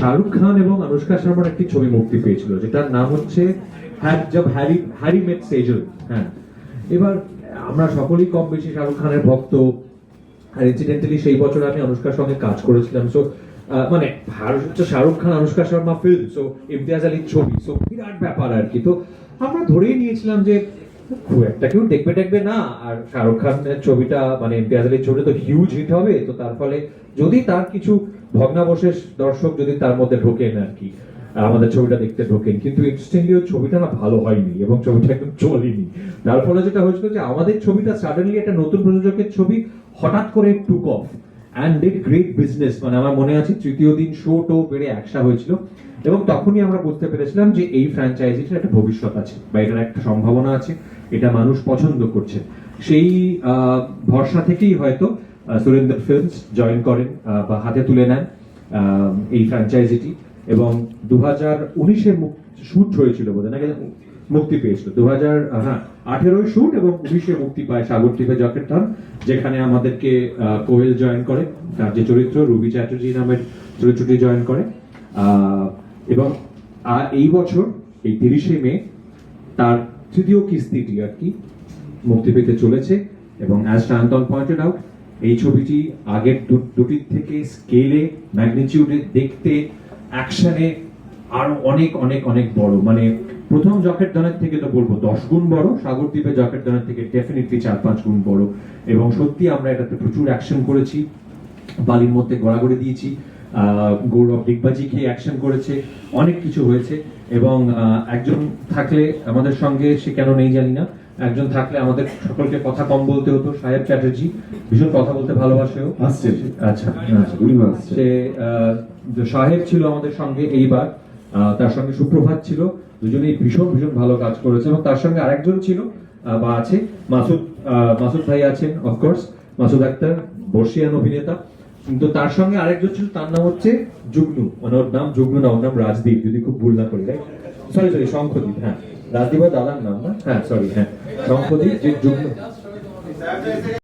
শাহরুখ খান এবং অনুষ্কা শর্মার একটি ছবি মুক্তি পেয়েছিল, যেটার নাম হচ্ছে হ্যাঁ হ্যারি মেট সেজল। হ্যাঁ। এবার আমরা সকলেই কম বেশি শাহরুখ খানের ভক্ত। আর ইনসিডেন্টালি সেই বছর আমি অনুষ্কার সঙ্গে কাজ করেছিলাম সো মানে শাহরুখ খান, অনুষ্কা শর্মা ফিল্ম সো ইমতিয়াজ আলীর ছবি সো বিরাট ব্যাপার আর কি। তো আমরা ধরেই নিয়েছিলাম যে খুব একটা কেউ দেখবে দেখবে না। আর শাহরুখ খানের ছবিটা মানে ইমতিয়াজ আলীর ছবিটা তো হিউজ হিট হবে। তো তার ফলে যদি তার কিছু ভগ্নাবশেষ দর্শক যদি তার মধ্যে ঢোকেন আর কি আমাদের ছবিটা দেখতে ঢোকেন। কিন্তু ইন্টারেস্টিংলি ছবিটা না ভালো হয়নি এবং ছবিটা একদম চলেনি। তার ফলে যেটা হয়েছিল যে আমাদের ছবিটা সাডেনলি একটা নতুন প্রযোজকের ছবি হঠাৎ করে took off and did great business মানে আমার মনে আছে তৃতীয় দিন শো টো বেড়ে একসা হয়েছিল। এবং তখনই আমরা বুঝতে পেরেছিলাম যে এই ফ্র্যাঞ্চাইজিটার একটা ভবিষ্যৎ আছে বা এটার একটা সম্ভাবনা আছে, এটা মানুষ পছন্দ করছে। সেই ভরসা থেকেই হয়তো সুরেন্দ্র ফিল্মস জয়েন করেন বা হাতে তুলে নেন এই ফ্র্যাঞ্চাইজিটি এবং দু হাজার উনিশে শুট হয়েছিল বোধহয় নাকি মুক্তি পেয়েছিল। দু হাজার হ্যাঁ আঠেরোই শুট এবং উনিশে মুক্তি পায় সাগর টিপে জকেট টান যেখানে আমাদেরকে কোয়েল জয়েন করে তার যে চরিত্র রুবি চ্যাটার্জি নামের চরিত্রটি জয়েন করে। এবং আহ, এই বছর এই তিরিশে মে তার তৃতীয় কিস্তিটি আর কি মুক্তি পেতে চলেছে। এবং অ্যাজ শান্তন পয়েন্টেড আউট এই ছবিটি আগের দুটির থেকে স্কেলে ম্যাগনিচিউডে দেখতে অ্যাকশনে আরও অনেক অনেক অনেক বড়। মানে প্রথম জকেট দানের থেকে তো বলব দশ গুণ বড় সাগরদ্বীপের জকেট দানের থেকে ডেফিনেটলি চার পাঁচ গুণ বড়। এবং সত্যি আমরা এটাতে প্রচুর অ্যাকশন করেছি। বালির মধ্যে গড়াগড়ি দিয়েছি। গৌরব ডিগবাজি খেয়ে অ্যাকশন করেছে। অনেক কিছু হয়েছে। এবং একজন থাকলে আমাদের সঙ্গে সে কেন নেই জানি না। একজন থাকলে আমাদের সকলকে কথা কম বলতে হতো। সাহেব চ্যাটার্জি ভীষণ কথা বলতে ভালোবাসেও। আচ্ছা আচ্ছা সে আহ, সাহেব ছিল আমাদের সঙ্গে এইবার। তার সঙ্গে সুপ্রভাত ছিল। দুজনেই ভীষণ ভীষণ ভালো কাজ করেছে এবং তার সঙ্গে আরেকজন ছিল বা আছে, মাসুদ মাসুদ ভাই আছেন অফকোর্স মাসুদ আক্তার, বর্ষিয়ান অভিনেতা। কিন্তু তার সঙ্গে আরেকজন ছিল, তার নাম হচ্ছে যুগ্নু। মানে ওর নাম যুগ্নু না, ওর নাম রাজদীপ, যদি খুব ভুল না করি রাইট সরি সরি শঙ্খদীপ হ্যাঁ। রাজদীপ দাদার নাম না? হ্যাঁ সরি হ্যাঁ। শঙ্খদীপ, যে যুগ্নু।